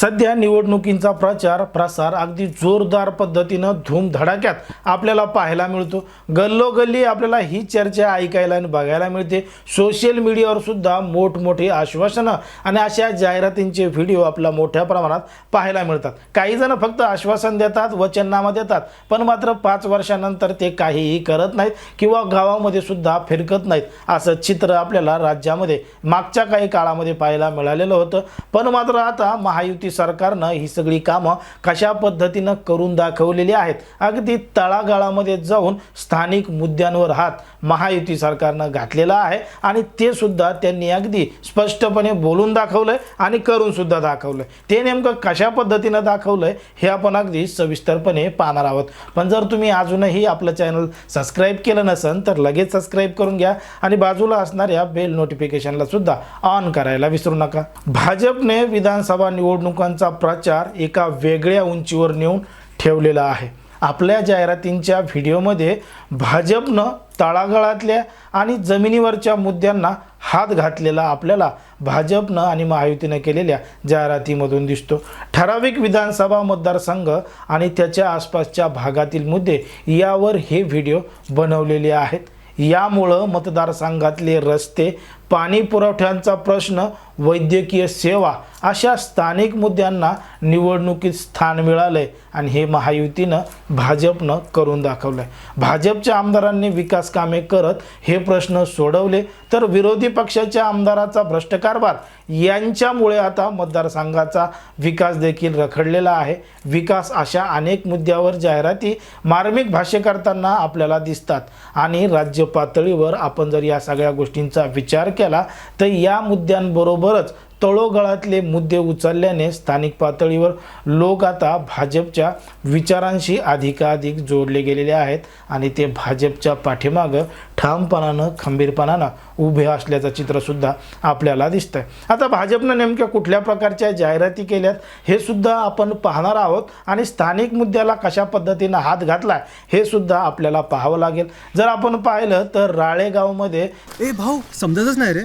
सध्या निवडणुकींचा प्रचार प्रसार अगदी जोरदार पद्धतीनं धूमधडाक्यात आपल्याला पाहायला मिळतो. गल्लोगल्ली आपल्याला ही चर्चा ऐकायला आणि बघायला मिळते. सोशल मीडियावर सुद्धा मोठमोठी आश्वासनं आणि अशा जाहिरातींचे व्हिडिओ आपल्याला मोठ्या प्रमाणात पाहायला मिळतात. काही जण फक्त आश्वासन देतात वचननामा देतात पण मात्र पाच वर्षानंतर ते काहीही करत नाहीत किंवा गावामध्ये सुद्धा फिरकत नाहीत असं चित्र आपल्याला राज्यामध्ये मागच्या काही काळामध्ये पाहायला मिळालेलं होतं. पण मात्र आता महायुती सरकारनं ही सगळी कामं कशा पद्धतीनं करून दाखवलेली आहेत? अगदी तळागाळामध्ये जाऊन स्थानिक मुद्द्यांवर हात महायुती सरकारनं घातलेला आहे आणि ते सुद्धा त्यांनी अगदी स्पष्टपणे बोलून दाखवलं आहे आणि करूनसुद्धा दाखवलं आहे ते नेमकं कशा पद्धतीनं दाखवलं आहे हे आपण अगदी सविस्तरपणे पाहणार आहोत. पण जर तुम्ही अजूनही आपलं चॅनल सबस्क्राईब केलं नसेल तर लगेच सबस्क्राईब करून घ्या आणि बाजूला असणाऱ्या बेल नोटिफिकेशनला सुद्धा ऑन करायला विसरू नका. भाजपने विधानसभा निवडणुकांचा प्रचार एका वेगळ्या उंचीवर नेऊन ठेवलेला आहे. आपल्या जाहिरातींच्या व्हिडिओमध्ये भाजपनं तळागाळातल्या आणि जमिनीवरच्या मुद्द्यांना हात घातलेला आपल्याला भाजपनं आणि महायुतीनं केलेल्या जाहिरातीमधून दिसतो. ठराविक विधानसभा मतदारसंघ आणि त्याच्या आसपासच्या भागातील मुद्दे यावर हे व्हिडिओ बनवलेले आहेत. यामुळं मतदारसंघातले रस्ते पाणी पुरवठ्यांचा प्रश्न वैद्यकीय सेवा अशा स्थानिक मुद्द्यांना निवडणुकीत स्थान मिळालंय आणि हे महायुतीनं भाजपनं करून दाखवलंय. भाजपच्या आमदारांनी विकास कामे करत हे प्रश्न सोडवले तर विरोधी पक्षाच्या आमदाराचा भ्रष्ट कारभार यांच्यामुळे आता मतदारसंघाचा विकास देखील रखडलेला आहे. विकास अशा अनेक मुद्द्यावर जाहिराती मार्मिक भाष्य करताना आपल्याला दिसतात आणि राज्य पातळीवर आपण जर या सगळ्या गोष्टींचा विचार केला केला तर या मुद्द्यांबरोबरच तळोगळातले मुद्दे उचलल्याने स्थानिक पातळीवर लोक आता भाजपच्या विचारांशी अधिकाधिक जोडले गेलेले आहेत आणि ते भाजपच्या पाठीमागं ठामपणानं खंबीरपणानं उभे असल्याचं चित्रसुद्धा आपल्याला दिसतंय. आता भाजपनं नेमक्या कुठल्या प्रकारच्या जाहिराती केल्यात हे सुद्धा आपण पाहणार आहोत आणि स्थानिक मुद्द्याला कशा पद्धतीनं हात घातला हे सुद्धा आपल्याला पाहावं लागेल. जर आपण पाहिलं तर राळेगावमध्ये ए भाऊ समजतच नाही रे.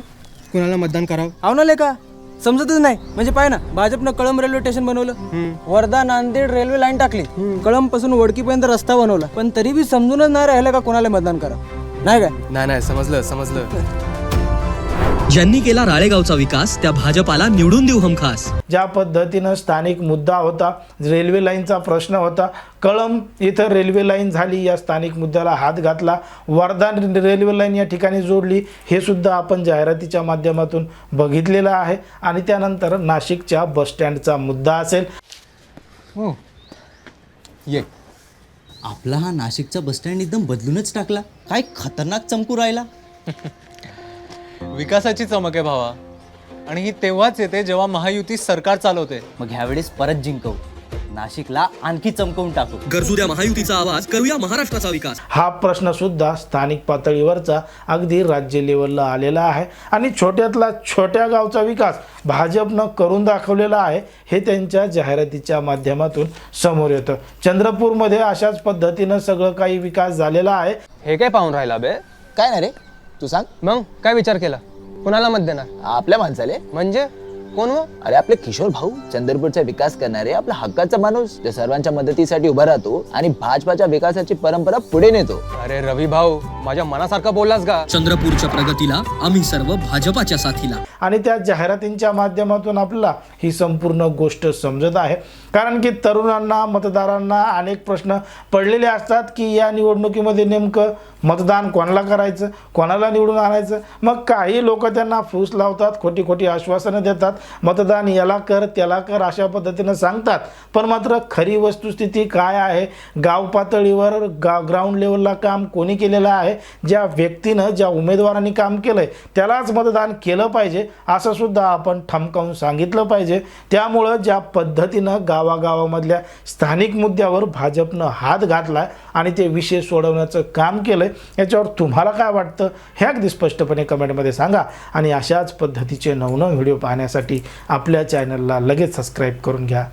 कुणाला मतदान करावं? अहो का? समजतच नाही. म्हणजे पाय ना भाजपनं कळंब रेल्वे स्टेशन बनवलं. वर्धा नांदेड रेल्वे लाईन टाकली. कळंबपासून वडकीपर्यंत रस्ता बनवला. पण तरी बी समजूनच नाही राहिलं का कोणाला मतदान करा? नाही काय? नाही नाही समजलं समजलं. ज्यांनी केला राळेगावचा विकास त्या भाजपाला निवडून देऊ हमखास. ज्या पद्धतीनं स्थानिक मुद्दा होता रेल्वे लाईनचा प्रश्न होता कळंब इथं रेल्वे लाईन झाली या स्थानिक मुद्द्याला हात घातला वर्धा रेल्वे लाईन या ठिकाणी जोडली हे सुद्धा आपण जाहिरातीच्या माध्यमातून बघितलेलं आहे. आणि त्यानंतर नाशिकच्या बसस्टँडचा मुद्दा असेल. हो. ये. आपला हा नाशिकचा बसस्टँड एकदम बदलूनच टाकला. काय खतरनाक चमकू राहिला. विकासाची चमक आहे भावा. आणि ही तेव्हाच येते जेव्हा महायुती सरकार चालवते. मग ह्यावेळेस परत जिंकवू नाशिकला आणखी चमकवून टाकू. गरजू द्या महायुतीचा आवाज करूया महाराष्ट्राचा विकास. हा प्रश्न सुद्धा स्थानिक पातळीवरचा अगदी राज्य लेवलला आलेला आहे. आणि छोट्यातला छोट्या गावचा विकास भाजपनं करून दाखवलेला आहे हे त्यांच्या जाहिरातीच्या माध्यमातून समोर येतं. चंद्रपूरमध्ये अशाच पद्धतीनं सगळं काही विकास झालेला आहे. हे काय पाहून राहिला बे? काय ना रे? तू सांग. मग? काय विचार केला? कुणाला मत देणार? आपल्या माणसाले. म्हणजे? कोण हो अरे आपले किशोर भाऊ चंद्रपूरचा विकास करणारे आपला हक्काचा माणूस जो सर्वांच्या मदतीसाठी उभा राहतो आणि भाजपाच्या विकासाची परंपरा पुढे नेतो. अरे रवी भाऊ माझ्या मनासारखा बोललास का? चंद्रपूरच्या प्रगतीला आम्ही सर्व भाजपाच्या साथीला. आणि त्या जाहिरातींच्या माध्यमातून आपल्याला ही संपूर्ण गोष्ट समजत आहे. कारण की तरुणांना मतदारांना अनेक प्रश्न पडलेले असतात की या निवडणुकीमध्ये नेमकं मतदान कोणाला करायचं कोणाला निवडून आणायचं? मग काही लोक त्यांना फूस लावतात खोटी खोटी आश्वासनं देतात. मतदान याला कर त्याला कर अशा पद्धतीनं सांगतात. पण मात्र खरी वस्तुस्थिती काय आहे? गाव पातळीवर गा ग्राउंड लेवलला काम कोणी केलेलं आहे? ज्या व्यक्तीनं ज्या उमेदवारांनी काम केलं आहे त्यालाच मतदान केलं पाहिजे असं सुद्धा आपण ठमकावून सांगितलं पाहिजे. त्यामुळं ज्या पद्धतीनं गावागावामधल्या स्थानिक मुद्द्यावर भाजपनं हात घातला आणि ते विषय सोडवण्याचं काम केलं आहे याच्यावर तुम्हाला काय वाटतं हे अगदी स्पष्टपणे कमेंटमध्ये सांगा. आणि अशाच पद्धतीचे नवनव व्हिडिओ पाहण्यासाठी आपल्या चॅनलला लगेच सबस्क्राईब करून घ्या.